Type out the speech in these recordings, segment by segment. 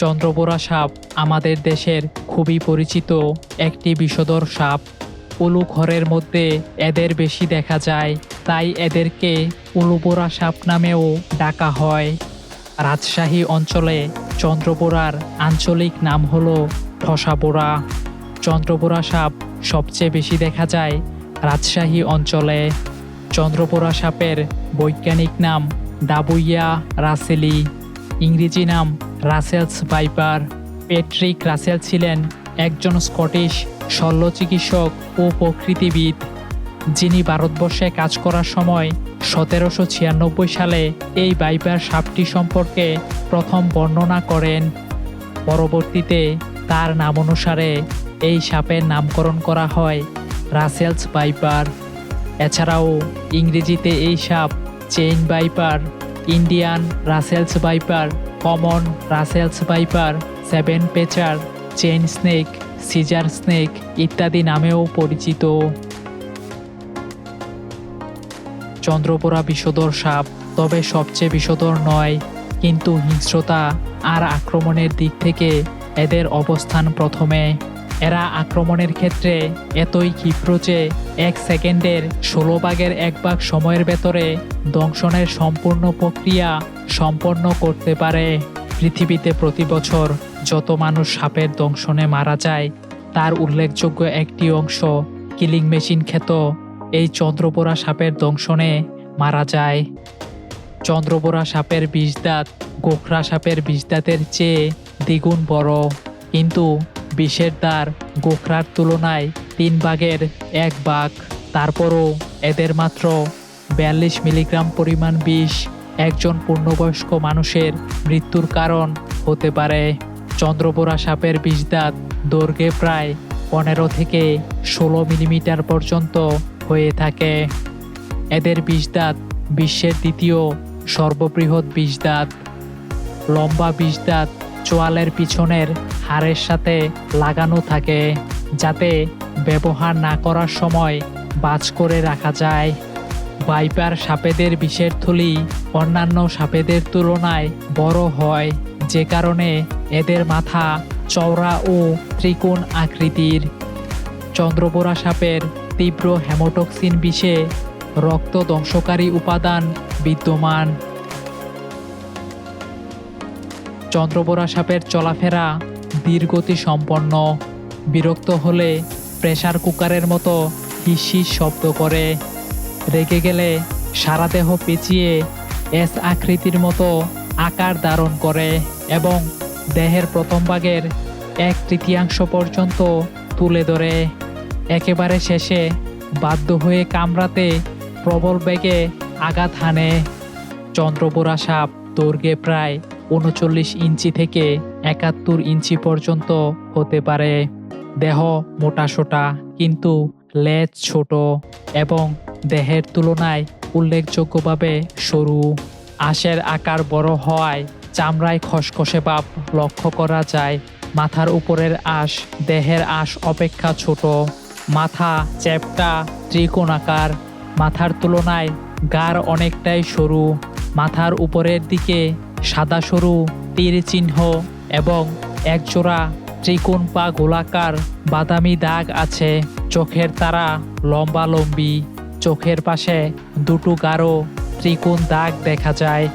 চন্দ্রবোরা সাপ আমাদের দেশের খুবই পরিচিত একটি বিষধর সাপ। উলু ঘরের মধ্যে এদের বেশি দেখা যায়, তাই এদেরকে উলুবোরা সাপ নামেও ডাকা হয়। রাজশাহী অঞ্চলে চন্দ্রবোরার আঞ্চলিক নাম হল ঠসাবোরা চন্দ্রবোরা সাপ সবচেয়ে বেশি দেখা যায় রাজশাহী অঞ্চলে। চন্দ্রবোরা সাপের বৈজ্ঞানিক নাম ডাবুইয়া রাসেলি। ইংরেজি নাম রাসেলস ভাইপার। পেট্রিক রাসেল ছিলেন একজন স্কটিশ শল্য চিকিৎসক ও প্রকৃতিবিদ, যিনি ভারতবর্ষে কাজ করার সময় সতেরোশো ছিয়ানব্বই সালে এই ভাইপার সাপটি সম্পর্কে প্রথম বর্ণনা করেন। পরবর্তীতে তার নাম অনুসারে এই সাপের নামকরণ করা হয় রাসেলস ভাইপার। এছাড়াও ইংরেজিতে এই সাপ chain viper Indian Russell's viper common Russell's viper seven pacer chain snake scissor snake ইত্যাদি নামেও পরিচিত। চন্দ্রপোড়া বিষধর সাপ তবে সবচেয়ে বিষধর নয়, কিন্তু হিংস্রতা আর আক্রমণের দিক থেকে এদের অবস্থান প্রথমে। এরা আক্রমণের ক্ষেত্রে এতই ক্ষিপ্র যে এক সেকেন্ডের ষোলো ভাগের এক ভাগ সময়ের ভেতরে দংশনের সম্পূর্ণ প্রক্রিয়া সম্পন্ন করতে পারে। পৃথিবীতে প্রতি বছর যত মানুষ সাপের দংশনে মারা যায়, তার উল্লেখযোগ্য একটি অংশ কিলিং মেশিন খ্যাত এই চন্দ্রপোড়া সাপের দংশনে মারা যায়। চন্দ্রপোড়া সাপের বিষ দাঁত গোখরা সাপের বিষ দাঁতের চেয়ে দ্বিগুণ বড়। কিন্তু বিষের দ্বার গোখরার তুলনায় তিন ভাগের এক ভাগ। তারপরও এদের মাত্র বিয়াল্লিশ মিলিগ্রাম পরিমাণ বিষ একজন পূর্ণবয়স্ক মানুষের মৃত্যুর কারণ হতে পারে। চন্দ্রপোড়া সাপের বিষ দাঁত দৈর্ঘ্যে প্রায় পনেরো থেকে ষোলো মিলিমিটার পর্যন্ত হয়ে থাকে। এদের বিষদাঁত বিশ্বের দ্বিতীয় সর্ববৃহৎ বিষদাঁত। লম্বা বিষদাঁত চোয়ালের পিছনের হাড়ের সাথে লাগানো থাকে যাতে ব্যবহার না করার সময় বাজ করে রাখা যায়। বাইপার সাপেদের বিষের থলি অন্যান্য সাপেদের তুলনায় বড় হয়, যে কারণে এদের মাথা, চওড়া ও ত্রিকোণ আকৃতির। চন্দ্রবোরা সাপের তীব্র হেমোটক্সিন বিষে রক্ত ধ্বংসকারী উপাদান বিদ্যমান। চন্দ্রবোরা সাপের চলাফেরা ধীরগতি সম্পন্ন। বিরক্ত হলে প্রেসার কুকারের মতো হিসিস শব্দ করে। রেগে গেলে সারা দেহ পেঁচিয়ে এস আকৃতির মতো আকার ধারণ করে এবং দেহের প্রথম ভাগের এক তৃতীয়াংশ পর্যন্ত তুলে ধরে। একেবারে শেষে বাধ্য হয়ে কামড়াতে প্রবল বেগে আঘাত হানে। চন্দ্রপুরা সাপ দৈর্ঘ্যে প্রায় উনচল্লিশ ইঞ্চি থেকে একাত্তর ইঞ্চি পর্যন্ত হতে পারে। দেহ মোটাসোটা কিন্তু লেজ ছোট এবং দেহের তুলনায় উল্লেখযোগ্যভাবে সরু। আশের আকার বড় হওয়ায় চামড়ায় খসখসে ভাব লক্ষ্য করা যায়। মাথার উপরের আঁশ দেহের আঁশ অপেক্ষা ছোট। মাথা চ্যাপটা ত্রিকোণাকার। মাথার তুলনায় গার অনেকটাই সরু। মাথার উপরের দিকে সাদা সরু তীর চিহ্ন এবং একজোড়া ত্রিকোণ পা গোলাকার বাদামি দাগ আছে। চোখের তারা লম্বা লম্বি চোখের পাশে দুটো গাঢ় ত্রিকোণ দাগ দেখা যায়।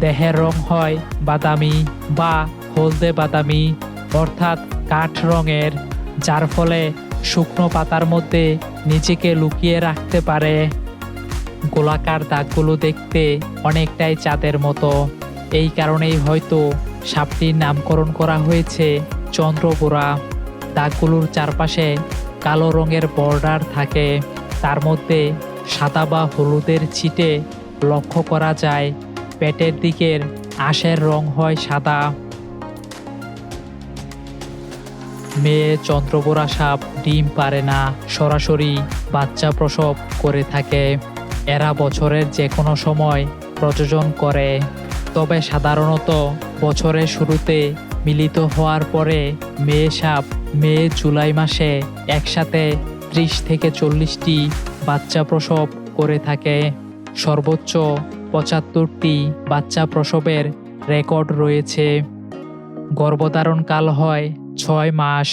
দেহের রং হয় বাদামি বা হলদে বাদামি, অর্থাৎ কাঠ রঙের, যার ফলে শুকনো পাতার মধ্যে নিজেকে লুকিয়ে রাখতে পারে। গোলাকার দাগগুলো দেখতে অনেকটাই চাঁদের মতো। এই কারণেই হয়তো সাপটির নামকরণ করা হয়েছে চন্দ্রবোরা দাগগুলোর চারপাশে কালো রঙের বর্ডার থাকে। তার মধ্যে সাদা বা হলুদের ছিটে লক্ষ্য করা যায়। পেটের দিকের আশের রং হয় সাদা। মেয়ে চন্দ্রবোরা সাপ ডিম পারে না, সরাসরি বাচ্চা প্রসব করে থাকে। এরা বছরের যে কোনো সময় প্রযোজন করে। তবে সাধারণত বছরের শুরুতে মিলিত হওয়ার পরে মেয়ে সাপ, মে জুলাই মাসে একসাথে ত্রিশ থেকে চল্লিশটি বাচ্চা প্রসব করে থাকে। সর্বোচ্চ পঁচাত্তরটি বাচ্চা প্রসবের রেকর্ড রয়েছে। গর্ভধারণকাল হয় ছয় মাস।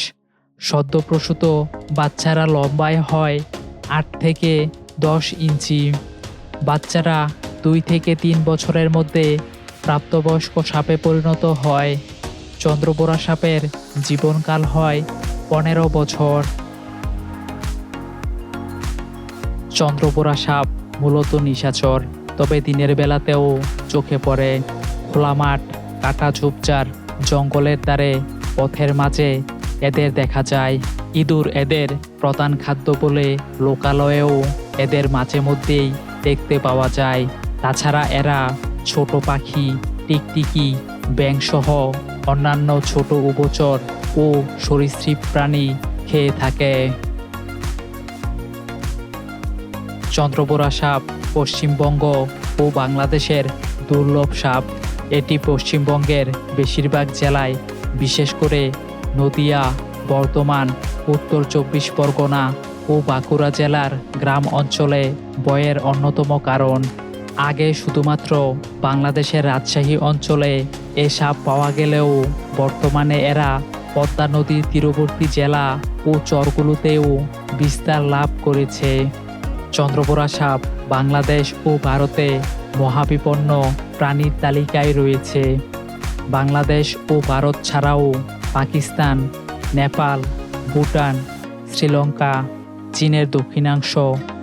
সদ্যপ্রসূত বাচ্চারা লম্বায় হয় আট থেকে দশ ইঞ্চি। বাচ্চারা দুই থেকে তিন বছরের মধ্যে প্রাপ্তবয়স্ক সাপে পরিণত হয়। চন্দ্রবোরা সাপের জীবনকাল হয় পনেরো বছর। চন্দ্রবোরা সাপ মূলত নিশাচর, তবে দিনের বেলাতেও চোখে পড়ে। খোলা মাঠ, কাটা ঝোপঝাড়, জঙ্গলের দ্বারে, পথের মাঝে এদের দেখা যায়। ইঁদুর এদের প্রধান খাদ্য বলে লোকালয়েও এদের মাঝে মধ্যেই দেখতে পাওয়া যায়। তাছাড়া এরা ছোট পাখি, টিকটিকি ব্যাংসহ অন্যান্য ছোট উভচর ও সরীসৃপ প্রাণী খেয়ে থাকে। চন্দ্রবোরা সাপ পশ্চিমবঙ্গ ও বাংলাদেশের দুর্লভ সাপ। এটি পশ্চিমবঙ্গের বেশিরভাগ জেলায়, বিশেষ করে নদিয়া, বর্ধমান, উত্তর চব্বিশ পরগনা ও বাঁকুড়া জেলার গ্রাম অঞ্চলে বয়ের অন্যতম কারণ। আগে শুধুমাত্র বাংলাদেশের রাজশাহী অঞ্চলে এ সাপ পাওয়া গেলেও বর্তমানে এরা পদ্মা নদীর তীরবর্তী জেলা ও চরগুলোতেও বিস্তার লাভ করেছে। চন্দ্রপোড়া সাপ বাংলাদেশ ও ভারতে মহাবিপন্ন প্রাণীর তালিকায় রয়েছে। বাংলাদেশ ও ভারত ছাড়াও পাকিস্তান, নেপাল, ভুটান, শ্রীলঙ্কা, চীনের দক্ষিণাংশ,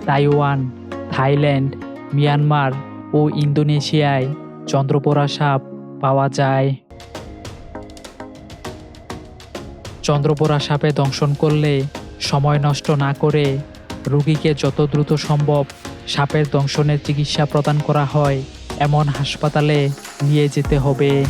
তাইওয়ান, থাইল্যান্ড মিয়ানমার ও ইন্দোনেশিয়ায় চন্দ্রপোড়া সাপ পাওয়া যায়। চন্দ্রপোড়া সাপে দংশন করলে সময় নষ্ট না করে রুগীকে যত দ্রুত সম্ভব সাপের দংশনের চিকিৎসা প্রদান করা হয়, এমন হাসপাতালে নিয়ে যেতে হবে।